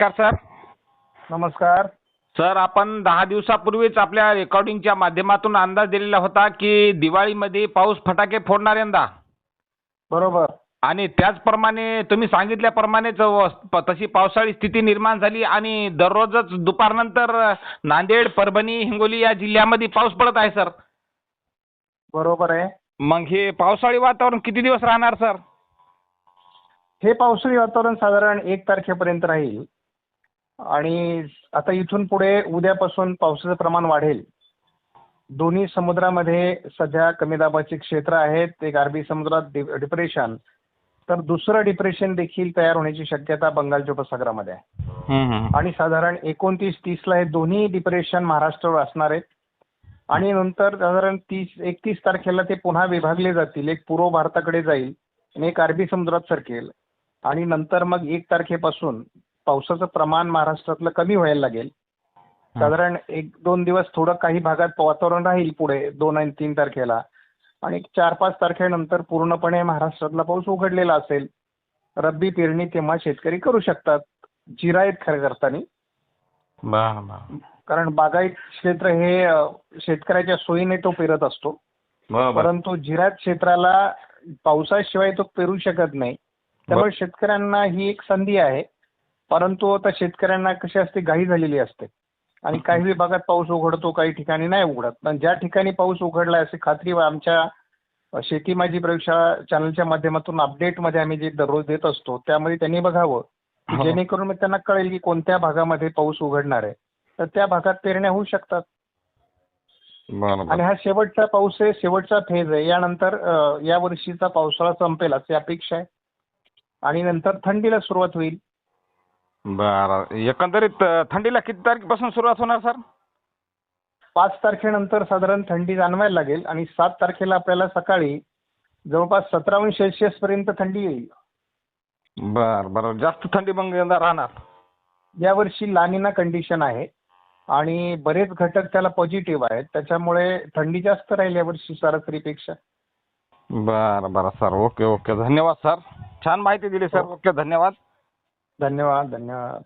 नमस्कार सर. नमस्कार. सर आपण दहा दिवसापूर्वीच आपल्या रेकॉर्डिंगच्या माध्यमातून अंदाज दिलेला होता की दिवाळीमध्ये पाऊस फटाके फोडणार यंदा. बरोबर. आणि त्याचप्रमाणे तुम्ही सांगितल्याप्रमाणेच व- तशी पावसाळी स्थिती निर्माण झाली आणि दररोजच दुपारनंतर नांदेड परभणी हिंगोली या जिल्ह्यामध्ये पाऊस पडत आहे सर. बरोबर आहे. मग हे पावसाळी वातावरण किती दिवस राहणार सर? हे पावसाळी वातावरण साधारण एक तारखेपर्यंत राहील. आणि आता इथून पुढे उद्यापासून पावसाचं प्रमाण वाढेल. दोन्ही समुद्रामध्ये सध्या कमी दाबाचे क्षेत्र आहेत. एक अरबी समुद्रात डिप्रेशन तर दुसरं डिप्रेशन देखील तयार होण्याची शक्यता बंगालच्या उपसागरामध्ये आहे. आणि साधारण एकोणतीस तीसला हे दोन्ही डिप्रेशन महाराष्ट्रावर असणार आहेत. आणि नंतर साधारण तीस एकतीस तारखेला ते पुन्हा विभागले जातील. एक पूर्व भारताकडे जाईल आणि एक अरबी समुद्रात सरकेल. आणि नंतर मग एक तारखेपासून पावसाचं प्रमाण महाराष्ट्रातलं कमी व्हायला लागेल. साधारण एक दोन दिवस थोडं काही भागात वातावरण राहील पुढे दोन आणि तीन तारखेला. आणि चार पाच तारखेनंतर पूर्णपणे महाराष्ट्रातला पाऊस उघडलेला असेल रब्बी पेरणी तेव्हा शेतकरी करू शकतात. जिरायत खरं करताना कारण बागायत क्षेत्र हे शेतकऱ्याच्या सोयीने तो पेरत असतो. परंतु जिरायत क्षेत्राला पावसाशिवाय तो पेरू शकत नाही. त्यामुळे शेतकऱ्यांना ही एक संधी आहे. परंतु आता शेतकऱ्यांना कशी असते घाई झालेली असते. आणि काही विभागात पाऊस उघडतो काही ठिकाणी नाही उघडत. पण ज्या ठिकाणी पाऊस उघडला अशी खात्री आमच्या शेती माझी प्रयोगशाळा चॅनलच्या माध्यमातून अपडेटमध्ये आम्ही जे दररोज देत असतो त्यामध्ये त्यांनी बघावं. की हो. जेणेकरून मग त्यांना कळेल की कोणत्या भागामध्ये पाऊस उघडणार आहे. तर त्या भागात पेरण्या होऊ शकतात. आणि हा शेवटचा पाऊस आहे शेवटचा फेज आहे. यानंतर या वर्षीचा पावसाळा संपेल अशी अपेक्षा आहे. आणि नंतर थंडीला सुरुवात होईल. बरं. एकंदरीत थंडीला किती तारखेपासून सुरुवात होणार सर? पाच तारखेनंतर साधारण थंडी जाणवायला लागेल आणि सात तारखेला आपल्याला सकाळी जवळपास सतरा अंश सेल्सिअस पर्यंत थंडी येईल. बरं बरं. जास्त थंडी मग यंदा राहणार? यावर्षी लानिना कंडिशन आहे आणि बरेच घटक त्याला पॉझिटिव्ह आहेत. त्याच्यामुळे थंडी जास्त राहील यावर्षी सरासरीपेक्षा. बरं बरं सर. Okay okay. धन्यवाद सर. छान माहिती दिली सर. ओके धन्यवाद. धन्यवाद धन्यवाद.